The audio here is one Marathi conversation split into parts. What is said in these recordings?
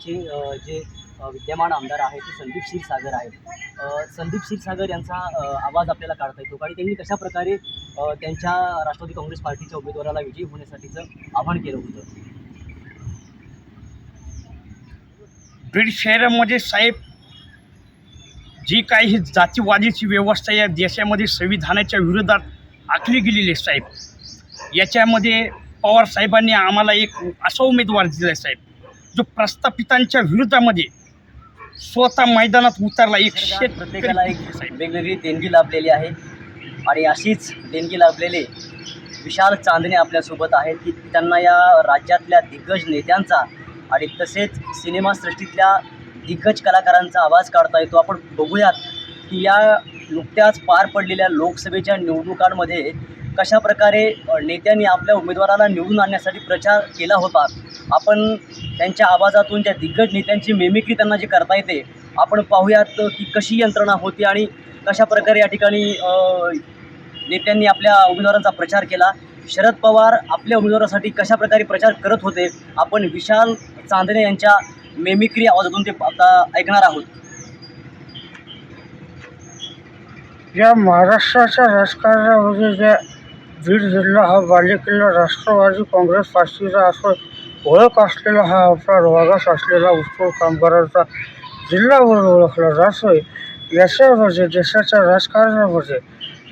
आमचे जे विद्यमान आमदार आहेत ते संदीप क्षीरसागर आहेत. संदीप क्षीरसागर यांचा आवाज आपल्याला काढता येतो. आणि त्यांनी कशा प्रकारे त्यांच्या राष्ट्रवादी काँग्रेस पार्टीच्या उमेदवाराला विजयी होण्यासाठीचं आवाहन केलं होतं? बीड शहरामध्ये साहेब जी काही ही जातीवादीची व्यवस्था या देशामध्ये संविधानाच्या विरोधात आखली गेलेली आहे साहेब. याच्यामध्ये पवार साहेबांनी आम्हाला एक असा उमेदवार दिला आहे साहेब. जो प्रस्थापितांच्या विरोधामध्ये स्वतः मैदानात उतरला एक प्रत्येकाला एक वेगवेगळी देणगी लाभलेली आहे. आणि अशीच देणगी लाभलेले विशाल चांदणे आपल्यासोबत आहेत की त्यांना या राज्यातल्या दिग्गज नेत्यांचा आणि तसेच सिनेमासृष्टीतल्या दिग्गज कलाकारांचा आवाज काढता येतो. आपण बघूयात की या नुकत्याच पार पडलेल्या लोकसभेच्या निवडणुकांमध्ये कशा प्रकारे अ, नेत्यांनी आपल्या उमेदवाराला निवडून आणण्यासाठी प्रचार केला होता. आपण त्यांच्या आवाजातून त्या दिग्गज नेत्यांची मेमिक्री त्यांना जी करता येते आपण पाहूयात की कशी यंत्रणा होती आणि कशा प्रकारे या ठिकाणी नेत्यांनी आपल्या उमेदवारांचा प्रचार केला. शरद पवार आपल्या उमेदवारासाठी कशा प्रकारे प्रचार करत होते आपण विशाल चांदणे यांच्या मेमिक्री आवाजातून ते आता ऐकणार आहोत. या महाराष्ट्राच्या राजकारणामध्ये ज्या बीड जिल्हा हा बालेकिल्ला राष्ट्रवादी काँग्रेस पार्टीचा असं ओळख असलेला हा आपला वागास असलेला उत्सव कामगारांचा जिल्हा म्हणून ओळखला जातोय. याच्यामध्ये देशाच्या राजकारणामध्ये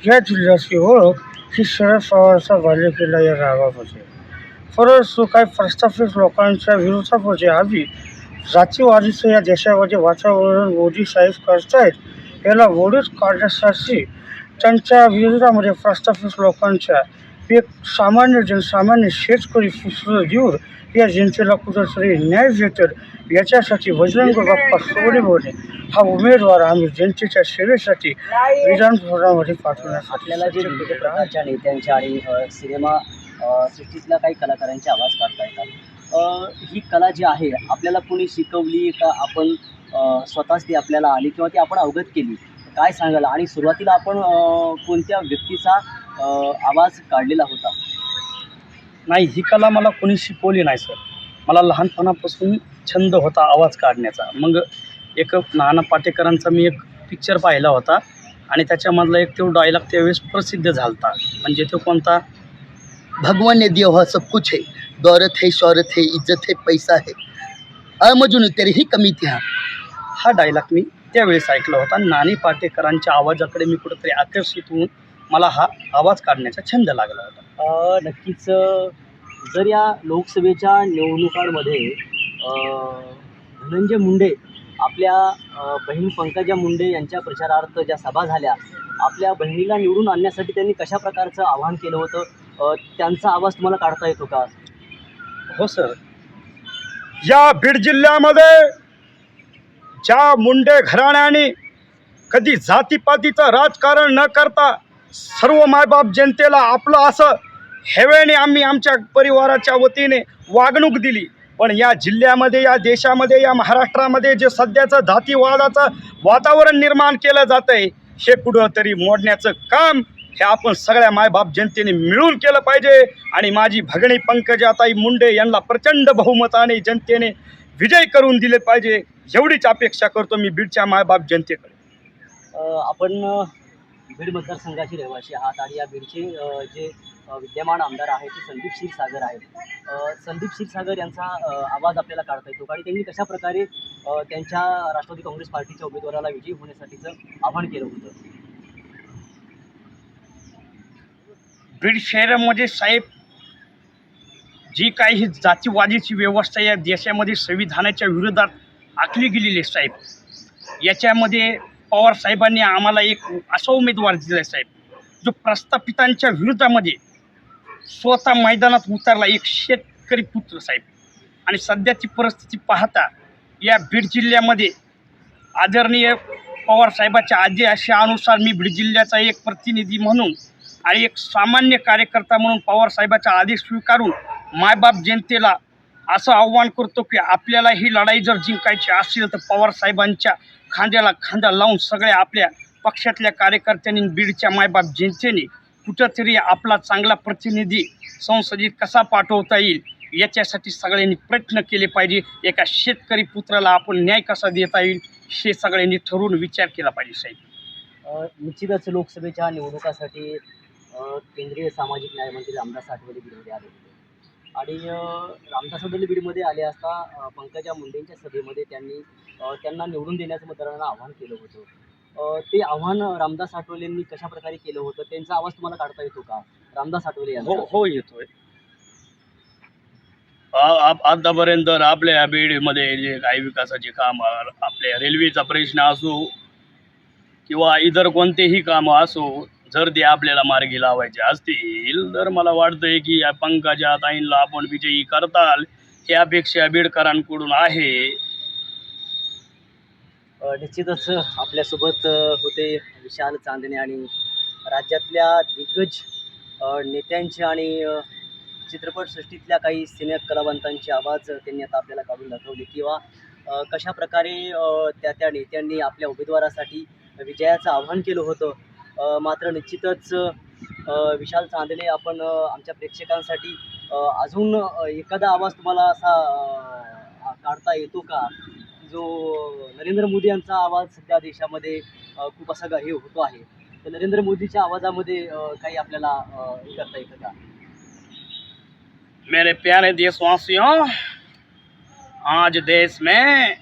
या जिल्ह्याची ओळख ही शरद पवारचा बालिकेला या रागामध्ये परंतु काही प्रस्थापित लोकांच्या विरोधामध्ये आम्ही जातीवादीचं या देशामध्ये वातावरण मोदी साहेब करतायत याला मोडीत काढण्यासाठी त्यांच्या विरोधामध्ये प्रस्थापित लोकांच्या एक सामान्य जनसामान्य शेतकरी पुस्तकं देऊन या जनतेला कुठंतरी न्याय देतात याच्यासाठी बजरंग बाप्पा सोडीबोने हा उमेदवार आम्ही जनतेच्या सेवेसाठी विधान भवनामध्ये पाठवण्यासाठी आपल्याला जे विविध प्रकारच्या नेत्यांच्या आणि सिनेमा सृष्टीतल्या काही कलाकारांचे आवाज काढता येतात. ही कला जी आहे आपल्याला कोणी शिकवली का आपण स्वतःच ती आपल्याला आली किंवा ती आपण अवगत केली? काय सांगाल? आणि सुरुवातीला आपण कोणत्या व्यक्तीचा आवाज काढलेला होता? नाही ही कला मला कोणी शिकवली नाही सर. मला लहानपणापासून छंद होता आवाज काढण्याचा. मग एक नाना पाटेकरांचा मी एक पिक्चर पाहिला होता आणि त्याच्यामधला एक तो डायलॉग त्यावेळेस प्रसिद्ध झालता. म्हणजे तो कोणता? भगवान ने दिया हुआ सब कुछ है. दौलत है शौहरत है इज्जत है पैसा है. अमजून तेरी ही कमी त्या हा. डायलॉग मी त्यावेळेस ऐकला होता. नानी पाटेकरांच्या आवाजाकडे मी कुठंतरी आकर्षित होऊन मला हा आवाज काढण्याचा छंद लागला होता. नक्कीच जर या लोकसभेच्या निवडणुकांमध्ये धनंजय मुंडे आपल्या बहीण पंकजा मुंडे यांच्या प्रचारार्थ ज्या सभा झाल्या आपल्या बहिणीला निवडून आणण्यासाठी त्यांनी कशा प्रकारचं आवाहन केलं होतं? त्यांचा आवाज तुम्हाला काढता येतो का? हो सर. या बीड जिल्ह्यामध्ये ज्या मुंडे घराण्याने कधी जातीपातीचं राजकारण न करता सर्व मायबाप जनतेला आपलं असं हेवेने आम्ही आमच्या परिवाराच्या वतीने वागणूक दिली. पण या जिल्ह्यामध्ये या देशामध्ये या महाराष्ट्रामध्ये जे सध्याचं जातीवादाचं वातावरण निर्माण केलं जातं आहे हे कुठंतरी मोडण्याचं काम हे आपण सगळ्या मायबाप जनतेने मिळून केलं पाहिजे. आणि माझी भगणी पंकजाताई मुंडे यांना प्रचंड बहुमताने जनतेने विजय करून दिले पाहिजे एवढीच अपेक्षा करतो मी बीडच्या मायबाप जनतेकडे. आपण बीड मतदारसंघाचे रहिवासी आहात आणि या बीडचे जे विद्यमान आमदार आहेत ते संदीप क्षीरसागर आहेत. संदीप क्षीरसागर यांचा आवाज आपल्याला काढता येतो आणि त्यांनी कशा प्रकारे त्यांच्या राष्ट्रवादी काँग्रेस पार्टीच्या उमेदवाराला विजयी होण्यासाठीचं आवाहन केलं होतं? बीड शहरामध्ये साहेब जी काही ही जातीवादीची व्यवस्था या देशामध्ये संविधानाच्या विरोधात आखली गेलेली आहे साहेब. याच्यामध्ये पवार साहेबांनी आम्हाला एक असा उमेदवार दिला आहे साहेब जो प्रस्थापितांच्या विरोधामध्ये स्वतः मैदानात उतरला एक शेतकरी पुत्र साहेब. आणि सध्याची परिस्थिती पाहता या बीड जिल्ह्यामध्ये आदरणीय पवार साहेबाच्या आदेशानुसार मी बीड जिल्ह्याचा एक प्रतिनिधी म्हणून आणि एक सामान्य कार्यकर्ता म्हणून पवारसाहेबाचा आदेश स्वीकारून मायबाप जनतेला असं आव्हान करतो की आपल्याला ही लढाई जर जिंकायची असेल तर पवार साहेबांच्या खांद्याला खांदा लावून सगळ्या आपल्या पक्षातल्या कार्यकर्त्यांनी बीडच्या मायबाप जनतेने कुठंतरी आपला चांगला प्रतिनिधी संसदेत कसा पाठवता येईल याच्यासाठी सगळ्यांनी प्रयत्न केले पाहिजे. एका शेतकरी पुत्राला आपण न्याय कसा देता येईल हे सगळ्यांनी ठरवून विचार केला पाहिजे साहेब. निश्चितच लोकसभेच्या निवडणुकासाठी केंद्रीय सामाजिक न्यायमंत्री रामदास आठवले बीडमध्ये आले होते. आणि रामदास आठवले बीडमध्ये आले असता पंकजा मुंडेंच्या सभेमध्ये त्यांनी त्यांना निवडून देण्याचं मतदारांना आव्हान केलं होतं. ते आव्हान रामदास आठवलेंनी कशा प्रकारे केलं होतं? त्यांचा आवाज तुम्हाला काढता येतो का? रामदास आठवले हो यांचा. हो येतोय. आ- आप- आतापर्यंत आपल्या बीडमध्ये जे काही विकासाचे काम आपल्या रेल्वेचा प्रश्न असो किंवा इतर कोणतेही कामं असो जर ते आपल्याला मार्गी लावायचे असतील तर मला वाटतंय की या पंकजा ताईंला आपण विजयी करताल. ही अपेक्षा बीडकरांकडून आहे. निश्चितच आपल्यासोबत होते विशाल चांदणे आणि राज्यातल्या दिग्गज नेत्यांचे आणि चित्रपटसृष्टीतल्या काही सिने कलावंतांचे आवाज त्यांनी आता आपल्याला काढून दाखवले किंवा कशा प्रकारे त्या त्या नेत्यांनी आपल्या उमेदवारासाठी विजयाचं आव्हान केलं होतं. मात्र निश्चितच विशाल चांदणे आपण आमच्या प्रेक्षकांसाठी अजून एखादा आवाज तुम्हाला असा काढता येतो का? जो नरेंद्र मोदी आवाज़ सध्या देशामध्ये खूप असा हे आहे. तर नरेंद्र मोदीच्या आवाजामध्ये काही आपल्याला हे करता येतं का? मेरे प्यारे देशवासियों, आज देश में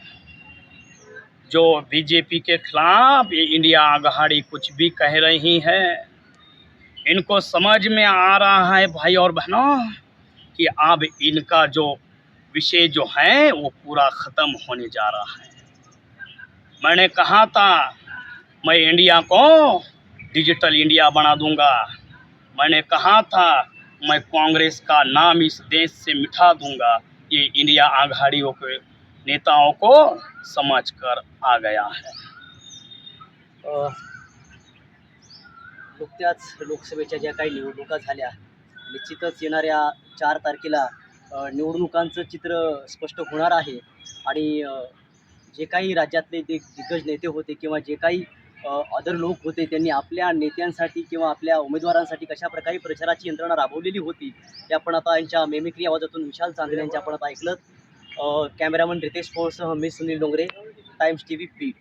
जो बीजेपी के खिलाफ ये इंडिया आघाड़ी कुछ भी कह रही है, इनको समझ में आ रहा है भाई और बहनों, कि अब इनका जो विषय जो है, वो पूरा ख़त्म होने जा रहा है। मैंने कहा था, मैं इंडिया को डिजिटल इंडिया बना दूँगा। मैंने कहा था, मैं कांग्रेस का नाम इस देश से मिटा दूँगा। ये इंडिया आघाड़ियों के नेताओं को समझ कर आ गया है। नुकत्याच लोकसभेच्या ज्या काही निवडणुका येणाऱ्या चार तारखेला निवडणुकांचं चित्र स्पष्ट होणार आहे. आणि जे काही राज्यातले जे दिग्गज नेते होते किंवा जे काही अदर लोक होते त्यांनी आपल्या नेत्यांसाठी किंवा आपल्या उमेदवारांसाठी कशा प्रकारे प्रचाराची यंत्रणा राबवलेली होती ते आपण आता यांच्या मेमिक्री आवाजातून विशाल चांदणे यांच्या आपण आता ऐकलं कॅमेरामन रितेश पवारसह मी Sunil Dongre Times T V Beed.